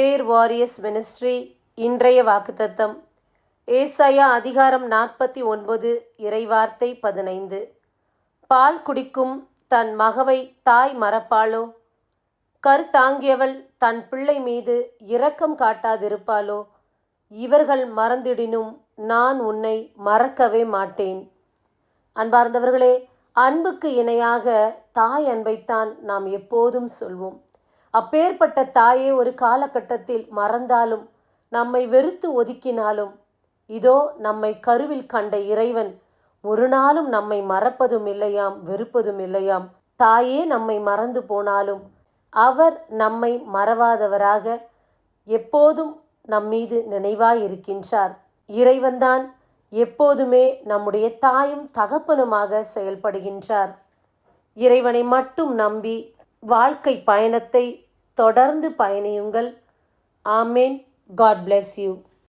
Warriors ministry இன்றைய வாக்குத்தத்தம். ஏசாயா அதிகாரம் நாற்பத்தி ஒன்பது இறைவார்த்தை பதினைந்து. பால் குடிக்கும் தன் மகவை தாய் மறப்பாளோ? கருத்தாங்கியவள் தன் பிள்ளை மீது இரக்கம் காட்டாதிருப்பாளோ? இவர்கள் மறந்திடினும் நான் உன்னை மறக்கவே மாட்டேன். அன்பார்ந்தவர்களே அன்புக்கு இணையாக தாய் அன்பைத்தான் நாம் எப்போதும் சொல்வோம். அப்பேற்பட்ட தாயே ஒரு காலகட்டத்தில் மறந்தாலும் நம்மை வெறுத்து ஒதுக்கினாலும் இதோ நம்மை கருவில் கண்ட இறைவன் ஒரு நாளும் நம்மை மறப்பதும் இல்லையாம் வெறுப்பதும் இல்லையாம். தாயே நம்மை மறந்து போனாலும் அவர் நம்மை மறவாதவராக எப்போதும் நம்மீது நினைவாயிருக்கின்றார். இறைவன்தான் எப்போதுமே நம்முடைய தாயும் தகப்பனுமாக செயல்படுகின்றார். இறைவனை மட்டும் நம்பி வாழ்க்கை பயணத்தை தொடர்ந்து பயணியுங்கள். ஆமேன். God bless you